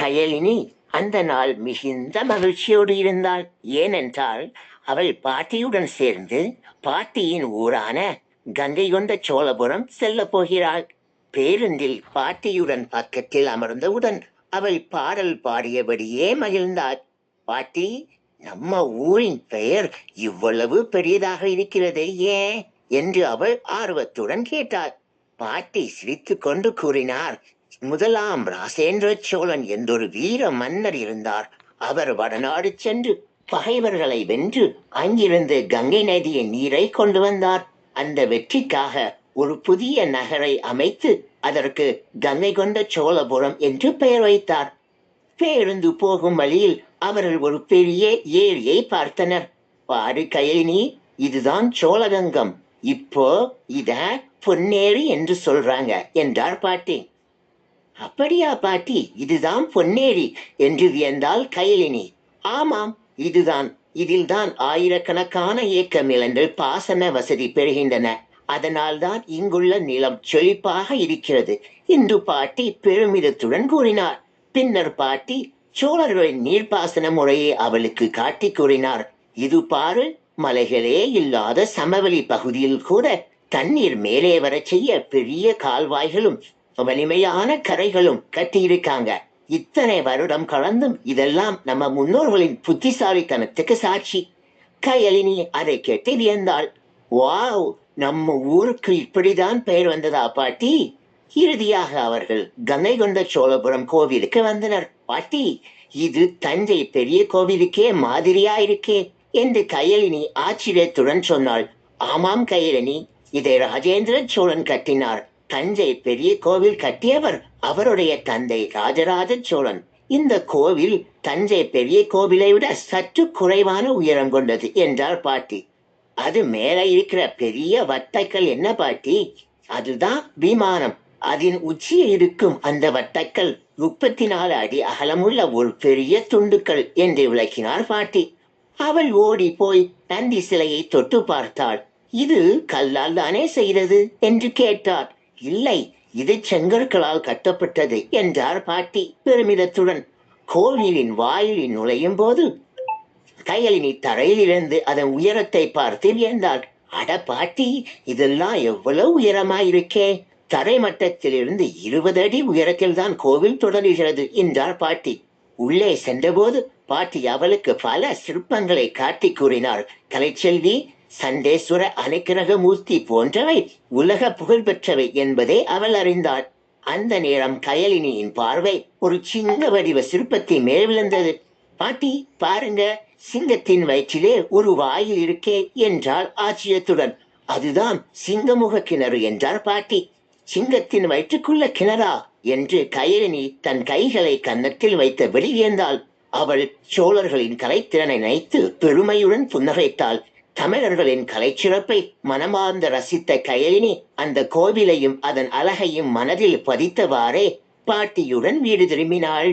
கயலினி அந்த நாள் மிகுந்த மகிழ்ச்சியோடு இருந்தாள். ஏனென்றால் அவள் பாட்டியுடன் சேர்ந்து பாட்டியின் ஊரான கங்கை கொண்ட சோழபுரம் செல்ல போகிறாள். பேருந்தில் பாட்டியுடன் பக்கத்தில் அமர்ந்தவுடன் அவள் பாடல் பாடியபடியே மகிழ்ந்தாள். பாட்டி நம்ம ஊரின் பெயர் இவ்வளவு பெரியதாக இருக்கிறதே ஏன் என்று அவள் ஆர்வத்துடன் கேட்டாள். பாட்டி சிரித்து கொண்டு கூறினார். முதலாம் ராசேந்திர சோழன் என்றொரு வீர மன்னர் இருந்தார். அவர் வடநாடு சென்று பகைவர்களை வென்று அங்கிருந்து கங்கை நதியின் நீரை கொண்டு வந்தார். அந்த வெற்றிக்காக ஒரு புதிய நகரை அமைத்து அதற்கு கங்கை கொண்ட சோழபுரம் என்று பெயர் வைத்தார். பேருந்து போகும் வழியில் அவர்கள் ஒரு பெரிய ஏரியை பார்த்தனர். பாரு கயலினி இதுதான் சோழகங்கம். இப்போ இத பொன்னேரி என்று சொல்றாங்க என்றார் பாட்டி. அப்படியா பாட்டி இதுதான் பொன்னேரி என்று வியந்தாள் கைலினி ஆமாம் இதுதான். இதில்தான் ஆயிரக்கணக்கான ஏக்கர் நிலங்கள் பாசன வசதி பெறுகின்றன. அதனால்தான் இங்குள்ள நிலம் செழிப்பாக இருக்கிறது என்று பாட்டி பெருமிதத்துடன் கூறினார். பின்னர் பாட்டி சோழர்களின் நீர்ப்பாசன முறையை அவளுக்கு காட்டி கூறினார். இது பாரு மலைகளே இல்லாத சமவெளி பகுதியில் கூட தண்ணீர் மேலே வரச் செய்ய பெரிய கால்வாய்களும் வலிமையான கரைகளும் கட்டியிருக்காங்க. இத்தனை வருடம் கலந்தும் இதெல்லாம் நம்ம முன்னோர்களின் புத்திசாலித்தனத்துக்கு சாட்சி. கயலினி அதை கேட்டு வியந்தாள். வாவ் நம்ம ஊருக்கு இப்படிதான் பெயர் வந்ததா பாட்டி? இறுதியாக அவர்கள் கங்கை கொண்ட சோழபுரம் கோவிலுக்கு வந்தனர். பாட்டி இது தஞ்சை பெரிய கோவிலுக்கே மாதிரியா இருக்கே என்று கயலினி ஆச்சரியத்துடன் சொன்னாள். ஆமாம் கயலினி இதை ராஜேந்திர சோழன் கட்டினார். தஞ்சை பெரிய கோவில் கட்டியவர் அவருடைய தந்தை ராஜராஜ சோழன். இந்த கோவில் தஞ்சை பெரிய கோவிலை விட சற்று குறைவான உயரம் கொண்டது என்றார் பாட்டி. அது மேலே இருக்கிற பெரிய வட்டக்கல் என்ன பாட்டி? அதுதான் விமானம். அதன் உச்சியில் இருக்கும் அந்த வட்டக்கல் முப்பத்தி நாலு அடி அகலமுள்ள ஒரு பெரிய துண்டுக்கள் என்று விளக்கினார் பாட்டி. அவள் ஓடி போய் நந்தி சிலையை தொட்டு பார்த்தாள். இது கல்லால் தானே செய்தது? என்று கேட்டார். இல்லை இது செங்கற்களால் கட்டப்பட்டது என்றார் பாட்டி பெருமிதத்துடன். கோவிலின் வாயிலில் நுழையும் போது கையலினி தரையிலிருந்து அதன் உயரத்தை பார்த்து வியந்தாள். அட பாட்டி இதெல்லாம் எவ்வளவு உயரமாயிருக்கே! தரை மட்டத்திலிருந்து இருபது அடி உயரத்தில் தான் கோவில் தொடர்கிறது என்றார் பாட்டி. உள்ளே சென்றபோது பாட்டி அவளுக்கு பல சிற்பங்களை காட்டி கூறினார் கலைச்செல்வி சண்டேஸ்வர அனுக்கிரக மூர்த்தி போன்றவை உலக புகழ்பெற்றவை என்பதை அவள் அறிந்தாள். அந்த நேரம் கயலினியின் பார்வை ஒரு சிங்க வடிவ சிற்பத்தை மேல் விழுந்தது. பாட்டி பாருங்க சிங்கத்தின் வயிற்றிலே ஒரு வாயில் இருக்கே என்றாள் ஆச்சரியத்துடன். அதுதான் சிங்கமுக கிணறு என்றார் பாட்டி. சிங்கத்தின் வயிற்றுக்குள்ள கிணறா என்று கயலினி தன் கைகளை கன்னத்தில் வைத்த வெளியேந்தாள். அவள் சோழர்களின் கலைத்திறனை நினைத்து பெருமையுடன் புன்னகைத்தாள். தமிழர்களின் கலைச்சிறப்பை மனமார்ந்த ரசித்த கயலினி அந்த கோவிலையும் அதன் அழகையும் மனதில் பதித்தவாறே பாட்டியுடன் வீடு திரும்பினாள்.